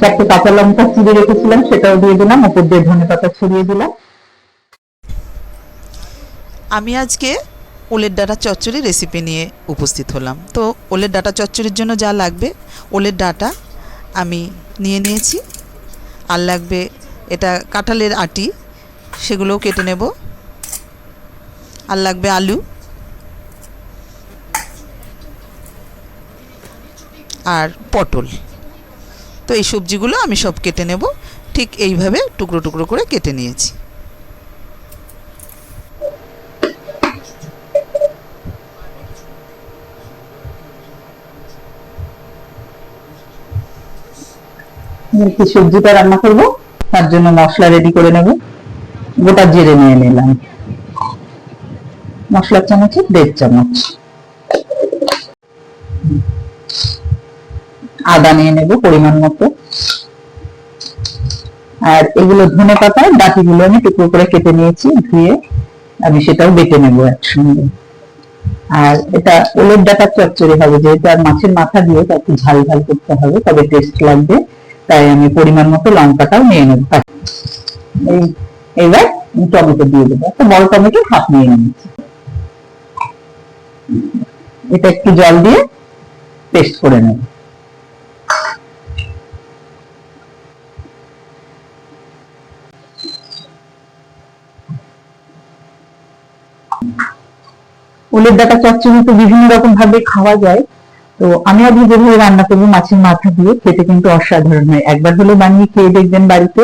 চারটে কাঁচা লঙ্কা চিড়ে রেখেছিলাম, সেটাও দিয়ে দিলাম, উপর দিয়ে ধনে পাতা ছড়িয়ে দিলাম। আমি আজকে ওলের ডাটা চচ্চড়ি রেসিপি নিয়ে উপস্থিত হলাম। তো ওলের ডাটা চচ্চড়ির জন্য যা লাগবে, ওলের ডাটা আমি নিয়ে নিয়েছি। আর লাগবে এটা কাঁঠালের আটি, সেগুলোও কেটে নেব। আর লাগবে আলু। আর পটল। তো এই সবজিগুলো আমি সব কেটে নেব। ঠিক এইভাবে টুকরো টুকরো করে কেটে নিয়েছি। সবজিটা রান্না করব। তার জন্য মশলা রেডি করে নেব। গোটা জিরে নিয়ে নিলাম। মশলার চামচে দেড় চামচ। আদা নিয়ে নেব পরিমাণ মতো। আর এগুলো ধনে পাতা ডাটিগুলো আমি টুকরো করে কেটে নিয়েছি, ধুয়ে আমি সেটাও বেটে নেব একসঙ্গে। আর এটা ওলের ডাটা চচ্চড়ি হবে, যেহেতু আর মাছের মাথা দিয়ে তাকে ঝাল ঝাল করতে হবে, তবে টেস্ট লাগবে, তাই আমি পরিমাণ মতো লঙ্কাটাও নিয়ে নেব। এই, এবার টমেটো দিয়ে দেবো। একটা বড় টমেটো হাফ নিয়ে নিয়েছি। এটা একটু জল দিয়ে পেস্ট করে নেব। উলের ডাটা চচ্চড়ি তো বিভিন্ন রকম ভাবে খাওয়া যায়। তো আমি আজকে যেভাবে রান্না করব মাছের মাথা দিয়ে, খেতে কিন্তু অসাধারণ হয়। একবার হলে বানিয়ে খেয়ে দেখবেন বাড়িতে।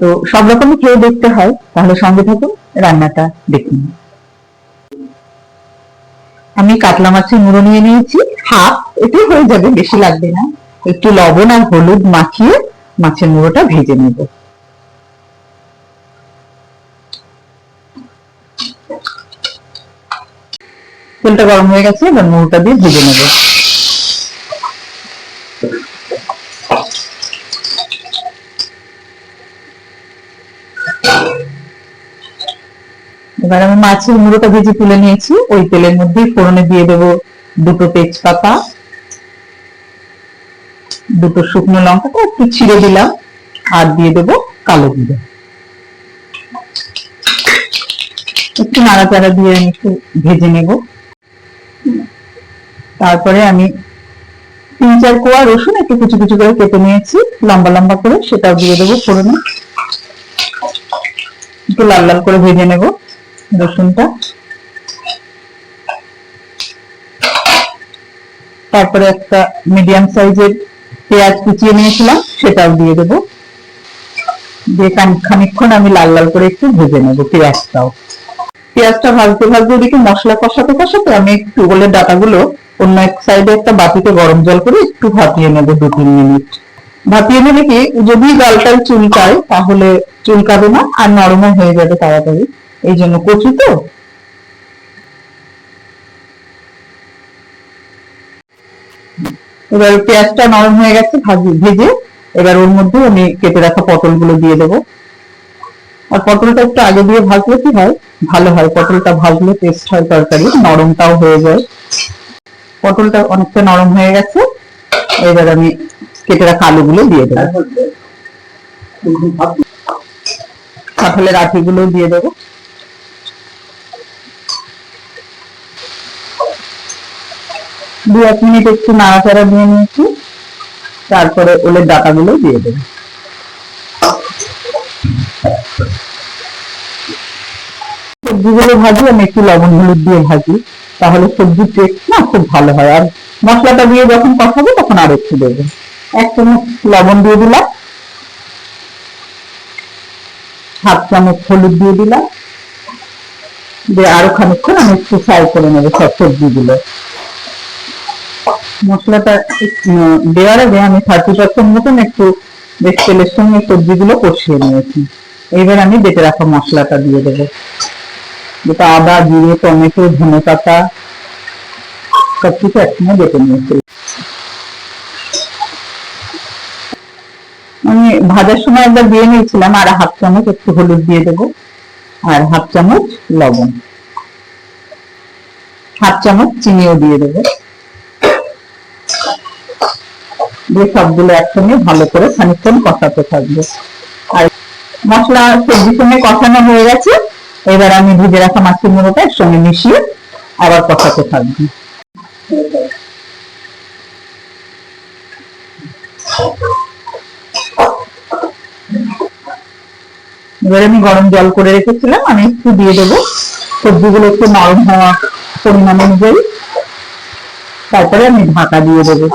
তো সব রকমই খেয়ে দেখতে হয়। তাহলে সঙ্গে থাকুন, রান্নাটা দেখুন। আমি কাতলা মাছের মুড়ো নিয়ে নিয়েছি। হাফ, এতে হয়ে যাবে, বেশি লাগবে না। একটু লবণ আর হলুদ মাখিয়ে মাছের মুড়োটা ভেজে নেব। তেলটা গরম হয়ে গেছে, এবার মুড়োটা দিয়ে ভেজে নেব। এবার আমি মাছের মুড়োটা ভেজে তুলে নিয়েছি। ওই তেলের মধ্যেই ফোড়নে দিয়ে দেবো দুটো তেজপাতা, দুটো শুকনো লঙ্কাটা একটু ছিঁড়ে দিলাম, আর দিয়ে দেবো কালো জিরে। একটু নাড়াচাড়া দিয়ে আমি একটু ভেজে নেব। তারপরে আমি তিন চার কোয়া রসুন একটু কুচি কুচি করে কেটে নিয়েছি, লম্বা লম্বা করে, সেটাও দিয়ে দেবো ফোড়নে। একটু লাল লাল করে ভেজে নেব রসুনটা। তারপরে একটা মিডিয়াম সাইজের পেঁয়াজ কুচিয়ে নিয়েছিলাম, সেটাও দিয়ে দেবো। দিয়ে খান- খানিকক্ষণ আমি লাল লাল করে একটু ভেজে নেব পেঁয়াজটাও। পেঁয়াজটা ভাজতে ভাজতে ওদিকে মশলা কষাতে কষাতে আমি একটু গোলের ডাটাগুলো অন্য এক সাইডে একটা বাটিতে গরম জল করে একটু ভাপিয়ে নেবে দু, তিন মিনিট। ভাপিয়ে নিলে কি, যদি ডালটাল চুলকায় তাহলে চুলকাবে না, আর নরমও হয়ে যাবে তাড়াতাড়ি। এই জন্য কচু তো। এবার পেঁয়াজটা নরম হয়ে গেছে, ভাজি, ভেজে এবার ওর মধ্যে আমি কেটে রাখা পটলগুলো দিয়ে দেবো। আর পটলটা একটু আগে দিয়ে ভাজলে কি হয়? ভালো হয়, পটলটা ভাজলে টেস্ট হয় তরকারি নরমটাও হয়ে যায়। পটলটা অনেকটা নরম হয়ে গেছে। এবার আমি কেটে রাখা আলুগুলো দিয়ে দেবো। কাঁঠালের আঠিগুলো দিয়ে দেবো। দু এক মিনিট একটু নাড়াচাড়া দিয়ে নিয়েছি। তারপরে ওলের ডাটাগুলো দিয়ে দেবো। সবজিগুলো ভাজি, আমি একটু লবণ হলুদ দিয়ে ভাজি। তাহলে সবজির টেস্ট না খুব ভালো হয়। আর মশলাটা দিয়ে যখন কষাবো তখন আর একটু দেবো। এক চামচ লবণ দিয়ে দিলাম। হাফ চামচ হলুদ দিয়ে দিলাম। দিয়ে আরও খানিকক্ষণ আমি একটু ফ্রাই করে নেব সব সবজিগুলো। মশলাটা উম, দেওয়ার আগে আমি থার্টি পার্সেন্ট মতন একটু বেশ তেলের সঙ্গে সবজিগুলো কষিয়ে নিয়েছি। এবার আমি বেটে রাখা মশলাটা দিয়ে দেবো। যেটা আদা, জিরে, টমেটো ধনে পাতা সবকিছু একসঙ্গে বেটে নিয়েছি। আমি ভাজার সময় একবার দিয়ে নিয়েছিলাম, আর হাফ চামচ একটু হলুদ দিয়ে দেবো, আর হাফ চামচ লবণ। হাফ চামচ চিনিও দিয়ে দেবো। দিয়ে সবগুলো একসঙ্গে ভালো করে খানিকক্ষণ কষাতে থাকবে। আর মশলা সবজি সঙ্গে কষানো হয়ে গেছে। এবার আমি ভেজে রাখা মাছের মুড়োটা একসঙ্গে মিশিয়ে আবার কষাতে থাকব। এবার আমি গরম জল করে রেখেছিলাম, আমি একটু দিয়ে দেবো। সবজিগুলো একটু নরম হওয়া পরিমাণ অনুযায়ী। তারপরে আমি ঢাকা দিয়ে দেবো।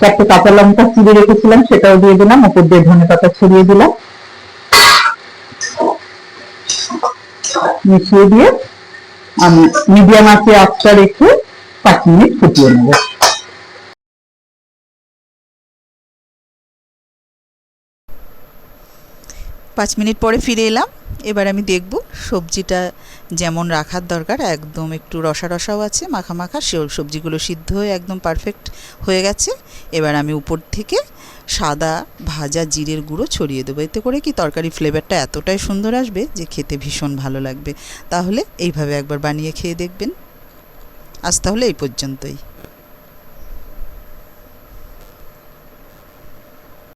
চারটে কাঁচা লঙ্কা চিড়ে রেখেছিলাম, সেটাও দিয়ে দিলাম উপর দিয়ে ধনে পাতা ছড়িয়ে দিলাম। মিশিয়ে দিয়ে আমি মিডিয়াম আঁচে আঁচটা রেখে পাঁচ মিনিট ফুটিয়ে নেব। পাঁচ মিনিট পরে ফিরে এলাম। এবার আমি দেখব সবজিটা যেমন রাখার দরকার, একদম একটু রসা রসাও আছে, মাখা মাখা, সে সবজিগুলো সিদ্ধ হয়ে একদম পারফেক্ট হয়ে গেছে। এবার আমি উপর থেকে সাদা ভাজা জিরের গুঁড়ো ছড়িয়ে দেবো। এতে করে কি তরকারি ফ্লেভারটা এতটাই সুন্দর আসবে যে খেতে ভীষণ ভালো লাগবে। তাহলে এইভাবে একবার বানিয়ে খেয়ে দেখবেন। আজ তাহলে এই পর্যন্তই।